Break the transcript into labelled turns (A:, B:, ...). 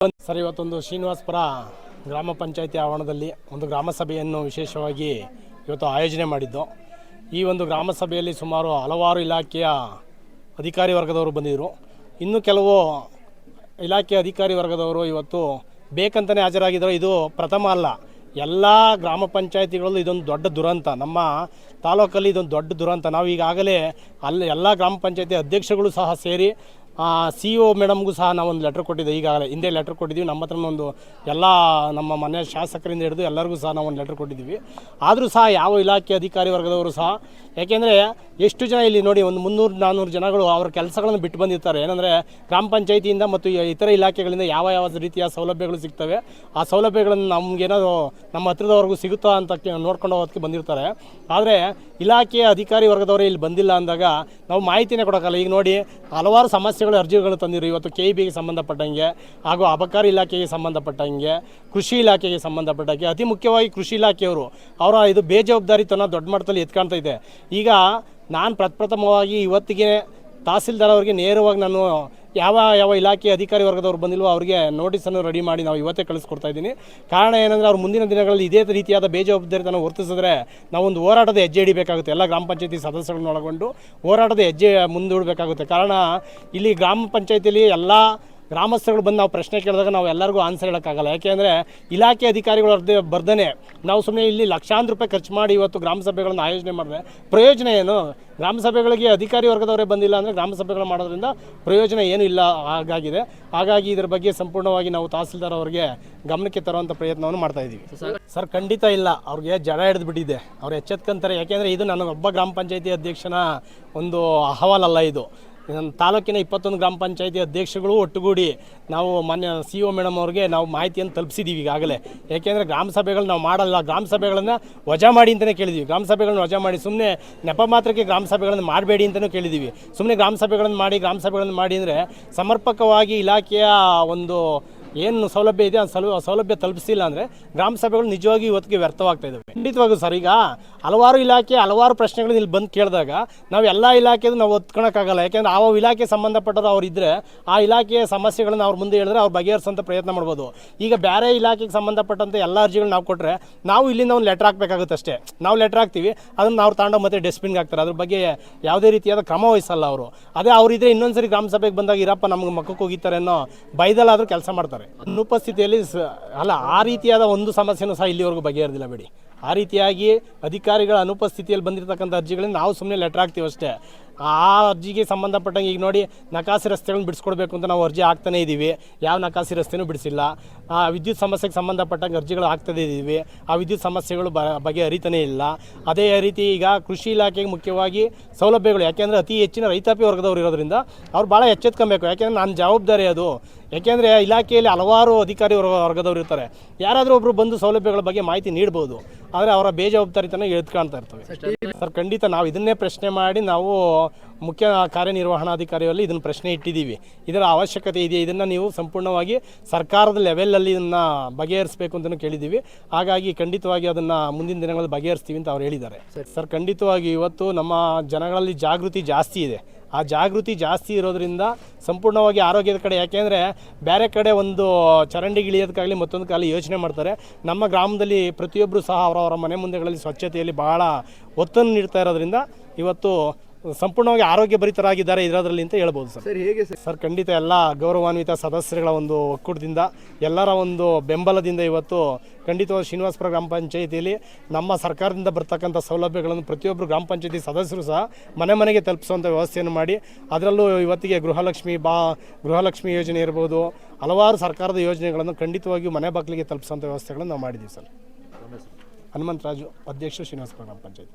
A: Sir, ಇವತ್ತೊಂದು ಶ್ರೀನಿವಾಸಪುರ ಗ್ರಾಮ ಪಂಚಾಯತಿ ಆವರಣದಲ್ಲಿ ಒಂದು ಗ್ರಾಮ ಸಭೆಯನ್ನು ವಿಶೇಷವಾಗಿ ಇವತ್ತು ಆಯೋಜನೆ ಮಾಡಿದ್ದು. ಈ ಒಂದು ಗ್ರಾಮ ಸಭೆಯಲ್ಲಿ ಸುಮಾರು ಹಲವಾರು ಇಲಾಖೆಯ ಅಧಿಕಾರಿ ವರ್ಗದವರು ಬಂದಿದ್ದರು ಇನ್ನು ಕೆಲವು ಇಲಾಖೆಯ ಅಧಿಕಾರಿ ವರ್ಗದವರು ಇವತ್ತು ಬೇಕಂತಲೇ ಹಾಜರಾಗಿದ್ದರು. ಇದು ಪ್ರಥಮ ಅಲ್ಲ. ಎಲ್ಲ ಗ್ರಾಮ ಪಂಚಾಯತಿಗಳಲ್ಲೂ ಇದೊಂದು ದೊಡ್ಡ ದುರಂತ. ನಮ್ಮ ತಾಲೂಕಲ್ಲಿ ಇದೊಂದು ದೊಡ್ಡ ದುರಂತ. ನಾವು ಈಗಾಗಲೇ ಅಲ್ಲಿ ಎಲ್ಲ ಗ್ರಾಮ ಪಂಚಾಯತಿ ಅಧ್ಯಕ್ಷಗಳು ಸಹ ಸೇರಿ ಸಿ ಒ ಮೇಡಮ್ಗೂ ಸಹ ನಾವು ಒಂದು ಲೆಟ್ರ್ ಕೊಟ್ಟಿದ್ದೆ. ಈಗಾಗಲೇ ಹಿಂದೆ ಲೆಟ್ರ್ ಕೊಟ್ಟಿದ್ದೀವಿ. ನಮ್ಮ ಹತ್ರ ಒಂದು ಎಲ್ಲ ನಮ್ಮ ಮನೆ ಶಾಸಕರಿಂದ ಹಿಡಿದು ಎಲ್ಲರಿಗೂ ಸಹ ನಾವು ಒಂದು ಲೆಟ್ರ್ ಕೊಟ್ಟಿದ್ದೀವಿ. ಆದರೂ ಸಹ ಯಾವ ಇಲಾಖೆ ಅಧಿಕಾರಿ ವರ್ಗದವರು ಸಹ, ಯಾಕೆಂದರೆ ಎಷ್ಟು ಜನ ಇಲ್ಲಿ ನೋಡಿ ಒಂದು ಮುನ್ನೂರು ನಾನ್ನೂರು ಜನಗಳು ಅವರ ಕೆಲಸಗಳನ್ನು ಬಿಟ್ಟು ಬಂದಿರ್ತಾರೆ. ಏನಂದರೆ ಗ್ರಾಮ ಪಂಚಾಯತಿಯಿಂದ ಮತ್ತು ಇತರ ಇಲಾಖೆಗಳಿಂದ ಯಾವ ಯಾವ ರೀತಿಯ ಸೌಲಭ್ಯಗಳು ಸಿಗ್ತವೆ, ಆ ಸೌಲಭ್ಯಗಳನ್ನು ನಮ್ಗೇನಾದರೂ ನಮ್ಮ ಹತ್ರದವರೆಗೂ ಸಿಗುತ್ತಾ ಅಂತ ನೋಡ್ಕೊಂಡು ಹೋಗೋದಕ್ಕೆ ಬಂದಿರ್ತಾರೆ. ಆದರೆ ಇಲಾಖೆಯ ಅಧಿಕಾರಿ ವರ್ಗದವರು ಇಲ್ಲಿ ಬಂದಿಲ್ಲ ಅಂದಾಗ ನಾವು ಮಾಹಿತಿನೇ ಕೊಡೋಕ್ಕಲ್ಲ ಈಗ ನೋಡಿ ಹಲವಾರು ಸಮಸ್ಯೆಗಳು ಅರ್ಜಿಗಳು ತಂದಿರು. ಇವತ್ತು ಕೆ ಇ ಬಿಗೆ ಸಂಬಂಧಪಟ್ಟಂಗೆ ಹಾಗೂ ಅಬಕಾರಿ ಇಲಾಖೆಗೆ ಸಂಬಂಧಪಟ್ಟಂಗೆ, ಕೃಷಿ ಇಲಾಖೆಗೆ ಸಂಬಂಧಪಟ್ಟಂಗೆ, ಅತಿ ಮುಖ್ಯವಾಗಿ ಕೃಷಿ ಇಲಾಖೆಯವರು ಅವರ ಇದು ಬೇಜವಾಬ್ದಾರಿತನ ದೊಡ್ಡ ಮಟ್ಟದಲ್ಲಿ ಎತ್ಕಾಣ್ತಾ ಇದೆ. ಈಗ ನಾನು ಪ್ರಪ್ರಥಮವಾಗಿ ಇವತ್ತಿಗೆ ತಹಸೀಲ್ದಾರ್ ಅವರಿಗೆ ನೇರವಾಗಿ ನಾನು ಯಾವ ಯಾವ ಇಲಾಖೆ ಅಧಿಕಾರಿ ವರ್ಗದವ್ರು ಬಂದಿಲ್ವೋ ಅವರಿಗೆ ನೋಟಿಸನ್ನು ರೆಡಿ ಮಾಡಿ ನಾವು ಇವತ್ತೇ ಕಳಿಸ್ಕೊಡ್ತಾ ಇದ್ದೀನಿ. ಕಾರಣ ಏನಂದರೆ ಅವ್ರು ಮುಂದಿನ ದಿನಗಳಲ್ಲಿ ಇದೇ ರೀತಿಯಾದ ಬೇಜವಾಬ್ದಾರಿತನ ವರ್ತಿಸಿದ್ರೆ ನಾವೊಂದು ಹೋರಾಟದ ಹೆಜ್ಜೆ ಇಡಬೇಕಾಗುತ್ತೆ ಎಲ್ಲ ಗ್ರಾಮ ಪಂಚಾಯತಿ ಸದಸ್ಯರನ್ನು ಒಳಗೊಂಡು ಹೋರಾಟದ ಹೆಜ್ಜೆ ಮುಂದೂಡಬೇಕಾಗುತ್ತೆ. ಕಾರಣ ಇಲ್ಲಿ ಗ್ರಾಮ ಪಂಚಾಯತಿಲಿ ಎಲ್ಲ ಗ್ರಾಮಸ್ಥರುಗಳು ಬಂದು ನಾವು ಪ್ರಶ್ನೆ ಕೇಳಿದಾಗ ನಾವು ಎಲ್ಲರಿಗೂ ಆನ್ಸರ್ ಹೇಳೋಕ್ಕಾಗಲ್ಲ. ಯಾಕೆಂದರೆ ಇಲಾಖೆ ಅಧಿಕಾರಿಗಳು ಅರ್ಧ ಬರ್ದೇ ನಾವು ಸುಮ್ಮನೆ ಇಲ್ಲಿ ಲಕ್ಷಾಂತರ ರೂಪಾಯಿ ಖರ್ಚು ಮಾಡಿ ಇವತ್ತು ಗ್ರಾಮ ಸಭೆಗಳನ್ನು ಆಯೋಜನೆ ಮಾಡಿದ್ರೆ ಪ್ರಯೋಜನ ಏನು? ಗ್ರಾಮ ಸಭೆಗಳಿಗೆ ಅಧಿಕಾರಿ ವರ್ಗದವರೇ ಬಂದಿಲ್ಲ ಅಂದರೆ ಗ್ರಾಮ ಸಭೆಗಳು ಮಾಡೋದ್ರಿಂದ ಪ್ರಯೋಜನ ಏನೂ ಇಲ್ಲ. ಹಾಗಾಗಿದೆ. ಹಾಗಾಗಿ ಇದರ ಬಗ್ಗೆ ಸಂಪೂರ್ಣವಾಗಿ ನಾವು ತಹಸೀಲ್ದಾರ್ ಅವರಿಗೆ ಗಮನಕ್ಕೆ ತರುವಂಥ ಪ್ರಯತ್ನವನ್ನು ಮಾಡ್ತಾ ಇದ್ದೀವಿ ಸರ್ ಖಂಡಿತ ಇಲ್ಲ. ಅವ್ರಿಗೆ ಜಡ ಹಿಡಿದು ಬಿಟ್ಟಿದೆ ಅವ್ರು ಎಚ್ಚೆತ್ಕೊಂತಾರೆ. ಯಾಕೆಂದರೆ ಇದು ನನಗೊಬ್ಬ ಒಬ್ಬ ಗ್ರಾಮ ಪಂಚಾಯತಿ ಅಧ್ಯಕ್ಷನ ಒಂದು ಅಹವಾಲಲ್ಲ ಇದು. ನಮ್ಮ ತಾಲೂಕಿನ ಇಪ್ಪತ್ತೊಂದು ಗ್ರಾಮ ಪಂಚಾಯತಿ ಅಧ್ಯಕ್ಷಗಳು ಒಟ್ಟುಗೂಡಿ ನಾವು ಮಾನ್ಯ ಸಿ ಒ ಮೇಡಮ್ ಅವ್ರಿಗೆ ನಾವು ಮಾಹಿತಿಯನ್ನು ತಲುಪಿಸಿದ್ದೀವಿ ಈಗಾಗಲೇ. ಏಕೆಂದರೆ ಗ್ರಾಮ ಸಭೆಗಳು ನಾವು ಮಾಡಲ್ಲ. ಗ್ರಾಮ ಸಭೆಗಳನ್ನು ವಜಾ ಮಾಡಿ ಅಂತಲೇ ಕೇಳಿದ್ದೀವಿ ಗ್ರಾಮ ಸಭೆಗಳನ್ನ ವಜಾ ಮಾಡಿ ಸುಮ್ಮನೆ ನೆಪ ಮಾತ್ರಕ್ಕೆ ಗ್ರಾಮ ಸಭೆಗಳನ್ನು ಮಾಡಬೇಡಿ ಅಂತಲೂ ಕೇಳಿದ್ದೀವಿ ಸುಮ್ಮನೆ ಗ್ರಾಮ ಸಭೆಗಳನ್ನು ಮಾಡಿ, ಗ್ರಾಮ ಸಭೆಗಳನ್ನು ಮಾಡಿ ಅಂದರೆ ಸಮರ್ಪಕವಾಗಿ ಇಲಾಖೆಯ ಒಂದು ಏನು ಸೌಲಭ್ಯ ಇದೆ, ಆ ಸೌಲ ಸೌಲಭ್ಯ ತಲುಪಿಸಿಲ್ಲ ಅಂದರೆ ಗ್ರಾಮ ಸಭೆಗಳು ನಿಜವಾಗಿ ಇವತ್ತಿಗೆ ವ್ಯರ್ಥವಾಗ್ತಾ ಇದ್ದಾವೆ ಖಂಡಿತವಾಗೂ ಸರ್, ಈಗ ಹಲವಾರು ಇಲಾಖೆ, ಹಲವಾರು ಪ್ರಶ್ನೆಗಳು ಇಲ್ಲಿ ಬಂದು ಕೇಳಿದಾಗ ನಾವು ಎಲ್ಲ ಇಲಾಖೆದು ನಾವು ಒತ್ಕೊಳಕ್ಕಾಗಲ್ಲ. ಯಾಕೆಂದ್ರೆ ಆ ಇಲಾಖೆ ಸಂಬಂಧಪಟ್ಟರು ಅವ್ರು ಇದ್ದರೆ ಆ ಇಲಾಖೆಯ ಸಮಸ್ಯೆಗಳನ್ನ ಅವ್ರು ಮುಂದೆ ಹೇಳಿದ್ರೆ ಅವ್ರು ಬಗೆಹರಿಸೋಂಥ ಪ್ರಯತ್ನ ಮಾಡ್ಬೋದು. ಈಗ ಬೇರೆ ಇಲಾಖೆಗೆ ಸಂಬಂಧಪಟ್ಟಂಥ ಎಲ್ಲ ಅರ್ಜಿಗಳು ನಾವು ಕೊಟ್ಟರೆ ನಾವು ಇಲ್ಲಿಂದ ಒಂದು ಲೆಟ್ರ್ ಹಾಕಬೇಕಾಗುತ್ತೆ ಅಷ್ಟೇ. ನಾವು ಲೆಟ್ರ್ ಹಾಕ್ತೀವಿ, ಅದನ್ನು ನಾವು ತಗೊಂಡು ಮತ್ತೆ ಡಸ್ಟ್ಬಿನ್ಗೆ ಹಾಕ್ತಾರೆ. ಅದ್ರ ಬಗ್ಗೆ ಯಾವುದೇ ರೀತಿಯಾದ ಕ್ರಮ ವಹಿಸಲ್ಲ ಅವರು. ಅದೇ ಅವರಿದ್ರೆ ಇನ್ನೊಂದ್ಸರಿ ಗ್ರಾಮ ಸಭೆಗೆ ಬಂದಾಗ ಇರಪ್ಪ ನಮ್ಗೆ ಮಕ್ಕಕ್ಕೆ ಹೋಗಿತಾರೆ ಅನ್ನೋ ಬೈದಲ್ಲಾದರೂ ಕೆಲಸ ಮಾಡ್ತಾರೆ. ಅನುಪಸ್ಥಿತಿಯಲ್ಲಿ ಅಲ್ಲ, ಆ ರೀತಿಯಾದ ಒಂದು ಸಮಸ್ಯೆನೂ ಸಹ ಇಲ್ಲಿವರೆಗೂ ಬಗೆಹರಿದಿಲ್ಲ ಬಿಡಿ. ಆ ರೀತಿಯಾಗಿ ಅಧಿಕಾರಿಗಳ ಅನುಪಸ್ಥಿತಿಯಲ್ಲಿ ಬಂದಿರತಕ್ಕಂಥ ಅರ್ಜಿಗಳನ್ನ ನಾವು ಸುಮ್ಮನೆ ಲೆಟ್ರ್ ಹಾಕ್ತೀವಿ ಅಷ್ಟೇ ಆ ಅರ್ಜಿಗೆ ಸಂಬಂಧಪಟ್ಟಂಗೆ ಈಗ ನೋಡಿ ನಕಾಸಿ ರಸ್ತೆಗಳನ್ನ ಬಿಡಿಸ್ಕೊಡ್ಬೇಕು ಅಂತ ನಾವು ಅರ್ಜಿ ಹಾಕ್ತಾನೇ ಇದ್ದೀವಿ. ಯಾವ ನಕಾಸಿ ರಸ್ತೆನೂ ಬಿಡಿಸಿಲ್ಲ. ಆ ವಿದ್ಯುತ್ ಸಮಸ್ಯೆಗೆ ಸಂಬಂಧಪಟ್ಟಂಗೆ ಅರ್ಜಿಗಳು ಹಾಕ್ತಾನೇ ಇದ್ದೀವಿ. ಆ ವಿದ್ಯುತ್ ಸಮಸ್ಯೆಗಳು ಬಗೆ ಅರಿತನೇ ಇಲ್ಲ. ಅದೇ ರೀತಿ ಈಗ ಕೃಷಿ ಇಲಾಖೆಗೆ ಮುಖ್ಯವಾಗಿ ಸೌಲಭ್ಯಗಳು ಯಾಕೆಂದರೆ ಅತಿ ಹೆಚ್ಚಿನ ರೈತಾಪಿ ವರ್ಗದವರು ಇರೋದ್ರಿಂದ ಅವ್ರು ಭಾಳ ಎಚ್ಚೆತ್ಕೊಬೇಕು. ಯಾಕೆಂದರೆ ನನ್ನ ಜವಾಬ್ದಾರಿ ಅದು. ಯಾಕೆಂದರೆ ಇಲಾಖೆಯಲ್ಲಿ ಹಲವಾರು ಅಧಿಕಾರಿ ವರ್ಗದವರು ವರ್ಗದವ್ರು ಇರ್ತಾರೆ. ಯಾರಾದರೂ ಒಬ್ಬರು ಬಂದು ಸೌಲಭ್ಯಗಳ ಬಗ್ಗೆ ಮಾಹಿತಿ ನೀಡ್ಬೋದು. ಆದರೆ ಅವರ ಬೇಜವಾಬ್ದಾರಿತನ ಎತ್ಕೊಳ್ತಾ ಇರ್ತವೆ. ಸರ್ ಖಂಡಿತ ನಾವು ಇದನ್ನೇ ಪ್ರಶ್ನೆ ಮಾಡಿ ನಾವು ಮುಖ್ಯ ಕಾರ್ಯನಿರ್ವಹಣಾಧಿಕಾರಿಯಲ್ಲಿ ಇದನ್ನು ಪ್ರಶ್ನೆ ಇಟ್ಟಿದ್ದೀವಿ. ಇದರ ಅವಶ್ಯಕತೆ ಇದೆ ಇದನ್ನು ನೀವು ಸಂಪೂರ್ಣವಾಗಿ ಸರ್ಕಾರದ ಲೆವೆಲಲ್ಲಿ ಇದನ್ನು ಬಗೆಹರಿಸಬೇಕು ಅಂತಲೂ ಕೇಳಿದ್ದೀವಿ. ಹಾಗಾಗಿ ಖಂಡಿತವಾಗಿ ಅದನ್ನು ಮುಂದಿನ ದಿನಗಳಲ್ಲಿ ಬಗೆಹರಿಸ್ತೀವಿ ಅಂತ ಅವ್ರು ಹೇಳಿದ್ದಾರೆ. ಸರ್, ಖಂಡಿತವಾಗಿ ಇವತ್ತು ನಮ್ಮ ಜನಗಳಲ್ಲಿ ಜಾಗೃತಿ ಜಾಸ್ತಿ ಇದೆ. ಆ ಜಾಗೃತಿ ಜಾಸ್ತಿ ಇರೋದ್ರಿಂದ ಸಂಪೂರ್ಣವಾಗಿ ಆರೋಗ್ಯದ ಕಡೆ, ಯಾಕೆಂದರೆ ಬೇರೆ ಕಡೆ ಒಂದು ಚರಂಡಿಗಿಳಿಯೋದಕ್ಕಾಗಲಿ ಮತ್ತೊಂದು ಕಾಲ ಯೋಚನೆ ಮಾಡ್ತಾರೆ. ನಮ್ಮ ಗ್ರಾಮದಲ್ಲಿ ಪ್ರತಿಯೊಬ್ಬರು ಸಹ ಅವರವರ ಮನೆ ಮುಂದೆಗಳಲ್ಲಿ ಸ್ವಚ್ಛತೆಯಲ್ಲಿ ಬಹಳ ಒತ್ತನ್ನು ನೀಡ್ತಾ ಇರೋದ್ರಿಂದ ಇವತ್ತು ಸಂಪೂರ್ಣವಾಗಿ ಆರೋಗ್ಯ ಭರಿತರಾಗಿದ್ದಾರೆ ಇದರಲ್ಲಿ ಅಂತ ಹೇಳ್ಬೋದು ಸರ್.
B: ಸರ್ ಹೇಗೆ ಸರ್?
A: ಸರ್ ಖಂಡಿತ ಎಲ್ಲ ಗೌರವಾನ್ವಿತ ಸದಸ್ಯರುಗಳ ಒಂದು ಒಕ್ಕೂಟದಿಂದ ಎಲ್ಲರ ಒಂದು ಬೆಂಬಲದಿಂದ ಇವತ್ತು ಖಂಡಿತವಾಗಿ ಶ್ರೀನಿವಾಸಪುರ ಗ್ರಾಮ ಪಂಚಾಯಿತಿಯಲ್ಲಿ ನಮ್ಮ ಸರ್ಕಾರದಿಂದ ಬರ್ತಕ್ಕಂಥ ಸೌಲಭ್ಯಗಳನ್ನು ಪ್ರತಿಯೊಬ್ಬರು ಗ್ರಾಮ ಪಂಚಾಯತಿ ಸದಸ್ಯರು ಸಹ ಮನೆ ಮನೆಗೆ ತಲುಪಿಸುವಂಥ ವ್ಯವಸ್ಥೆಯನ್ನು ಮಾಡಿ ಅದರಲ್ಲೂ ಇವತ್ತಿಗೆ ಗೃಹಲಕ್ಷ್ಮಿ ಬಾ ಗೃಹಲಕ್ಷ್ಮಿ ಯೋಜನೆ ಇರ್ಬೋದು ಹಲವಾರು ಸರ್ಕಾರದ ಯೋಜನೆಗಳನ್ನು ಖಂಡಿತವಾಗಿಯೂ ಮನೆ ಬಾಗಿಲಿಗೆ ತಲುಪಿಸುವಂಥ ವ್ಯವಸ್ಥೆಗಳನ್ನು ನಾವು ಮಾಡಿದ್ದೀವಿ ಸರ್. ಹನುಮಂತರಾಜು ಅಧ್ಯಕ್ಷರು ಶ್ರೀನಿವಾಸಪುರ ಗ್ರಾಮ ಪಂಚಾಯತಿ.